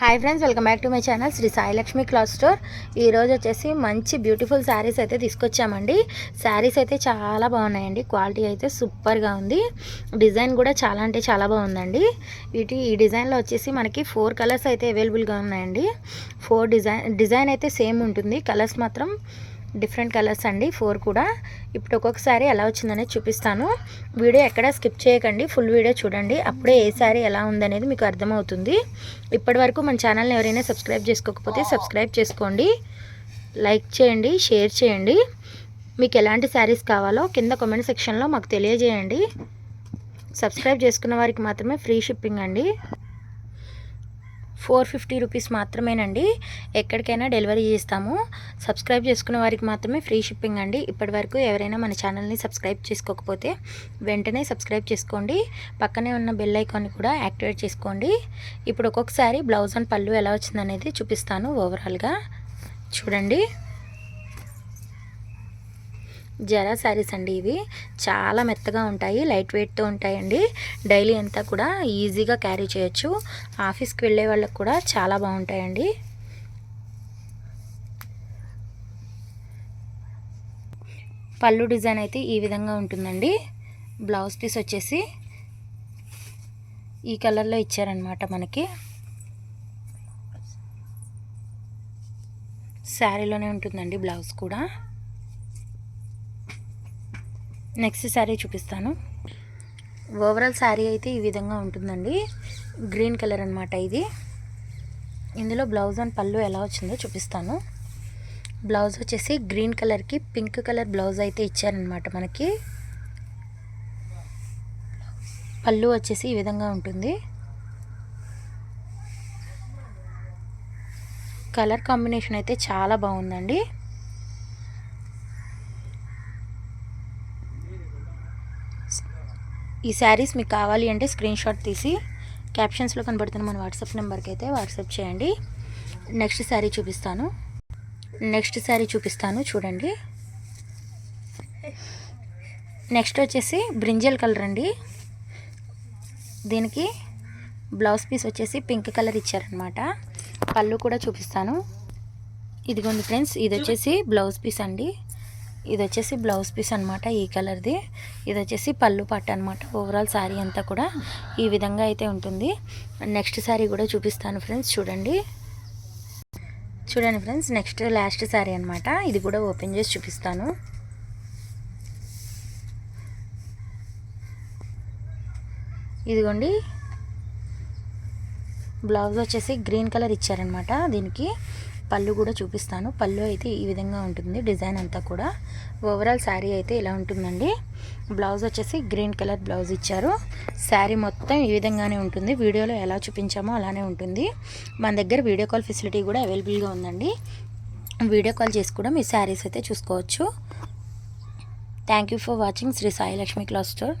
Hi friends welcome back to my channel Shri Sailakshmi cloth store ఈరోజు వచ్చేసి మంచి beautiful saris అయితే తీసుకొచ్చామండి. శారీస్ అయితే చాలా బాగున్నాయండి. క్వాలిటీ అయితే సూపర్గా ఉంది. డిజైన్ కూడా చాలా అంటే చాలా బాగుందండి. వీటి ఈ డిజైన్లో వచ్చేసి మనకి ఫోర్ కలర్స్ అయితే అవైలబుల్గా ఉన్నాయండి. ఫోర్ డిజైన్ డిజైన్ అయితే సేమ్ ఉంటుంది. కలర్స్ మాత్రం డిఫరెంట్ కలర్స్ అండి ఫోర్ కూడా. ఇప్పుడు ఒక్కొక్కసారి ఎలా వచ్చిందనేది చూపిస్తాను. వీడియో ఎక్కడ స్కిప్ చేయకండి ఫుల్ వీడియో చూడండి. అప్పుడే ఏ సారీ ఎలా ఉందనేది మీకు అర్థమవుతుంది. ఇప్పటి వరకు మన ఛానల్ని ఎవరైనా సబ్స్క్రైబ్ చేసుకోకపోతే సబ్స్క్రైబ్ చేసుకోండి. లైక్ చేయండి షేర్ చేయండి. మీకు ఎలాంటి శారీస్ కావాలో కింద కామెంట్ సెక్షన్లో మాకు తెలియజేయండి. సబ్స్క్రైబ్ చేసుకున్న వారికి మాత్రమే ఫ్రీ షిప్పింగ్ అండి. ఫోర్ ఫిఫ్టీ రూపీస్ మాత్రమేనండి. ఎక్కడికైనా డెలివరీ చేస్తాము. సబ్స్క్రైబ్ చేసుకున్న వారికి మాత్రమే ఫ్రీ షిప్పింగ్ అండి. ఇప్పటి వరకు ఎవరైనా మన ఛానల్ని సబ్స్క్రైబ్ చేసుకోకపోతే వెంటనే సబ్స్క్రైబ్ చేసుకోండి. పక్కనే ఉన్న బెల్ ఐకాన్ని కూడా యాక్టివేట్ చేసుకోండి. ఇప్పుడు ఒక్కొక్కసారి బ్లౌజ్ అండ్ పళ్ళు ఎలా వచ్చిందనేది చూపిస్తాను ఓవరాల్గా. చూడండి. జరా శారీస్ అండి ఇవి. చాలా మెత్తగా ఉంటాయి లైట్ వెయిట్తో ఉంటాయండి. డైలీ అంతా కూడా ఈజీగా క్యారీ చేయొచ్చు. ఆఫీస్కి వెళ్ళే వాళ్ళకి కూడా చాలా బాగుంటాయండి. పళ్ళు డిజైన్ అయితే ఈ విధంగా ఉంటుందండి. బ్లౌజ్ పీస్ వచ్చేసి ఈ కలర్లో ఇచ్చారనమాట మనకి. శారీలోనే ఉంటుందండి బ్లౌజ్ కూడా. నెక్స్ట్ శారీ చూపిస్తాను. ఓవరాల్ శారీ అయితే ఈ విధంగా ఉంటుందండి. గ్రీన్ కలర్ అనమాట ఇది. ఇందులో బ్లౌజ్ అండ్ పళ్ళు ఎలా వచ్చిందో చూపిస్తాను. బ్లౌజ్ వచ్చేసి గ్రీన్ కలర్కి పింక్ కలర్ బ్లౌజ్ అయితే ఇచ్చారనమాట మనకి. పళ్ళు వచ్చేసి ఈ విధంగా ఉంటుంది. కలర్ కాంబినేషన్ అయితే చాలా బాగుందండి. ఈ శారీస్ మీకు కావాలి అంటే స్క్రీన్ షాట్ తీసి క్యాప్షన్స్లో కనబడుతున్న మన వాట్సాప్ నెంబర్కి అయితే వాట్సాప్ చేయండి. నెక్స్ట్ శారీ చూపిస్తాను. నెక్స్ట్ శారీ చూపిస్తాను చూడండి. నెక్స్ట్ వచ్చేసి బ్రింజల్ కలర్ అండి. దీనికి బ్లౌజ్ పీస్ వచ్చేసి పింక్ కలర్ ఇచ్చారనమాట పళ్ళు కూడా చూపిస్తాను. ఇదిగోండి ఫ్రెండ్స్ ఇది వచ్చేసి బ్లౌజ్ పీస్ అండి. ఇది వచ్చేసి బ్లౌజ్ పీస్ అనమాట ఈ కలర్ది. ఇది వచ్చేసి పళ్ళు పట్టు అనమాట ఓవరాల్ శారీ అంతా కూడా ఈ విధంగా అయితే ఉంటుంది. నెక్స్ట్ శారీ కూడా చూపిస్తాను ఫ్రెండ్స్. చూడండి. చూడండి ఫ్రెండ్స్. నెక్స్ట్ లాస్ట్ శారీ అనమాట ఇది కూడా ఓపెన్ చేసి చూపిస్తాను. ఇదిగోండి. బ్లౌజ్ వచ్చేసి గ్రీన్ కలర్ ఇచ్చారనమాట దీనికి. పళ్ళు కూడా చూపిస్తాను. పళ్ళు అయితే ఈ విధంగా ఉంటుంది. డిజైన్ అంతా కూడా. ఓవరాల్ శారీ అయితే ఇలా ఉంటుందండి. బ్లౌజ్ వచ్చేసి గ్రీన్ కలర్ బ్లౌజ్ ఇచ్చారు. శారీ మొత్తం ఈ విధంగానే ఉంటుంది. వీడియోలో ఎలా చూపించామో అలానే ఉంటుంది. మన దగ్గర వీడియో కాల్ ఫెసిలిటీ కూడా అవైలబుల్గా ఉందండి. వీడియో కాల్ చేసి కూడా మీ శారీస్ అయితే చూసుకోవచ్చు. Thank you for watching Shri Sailakshmi cloth class store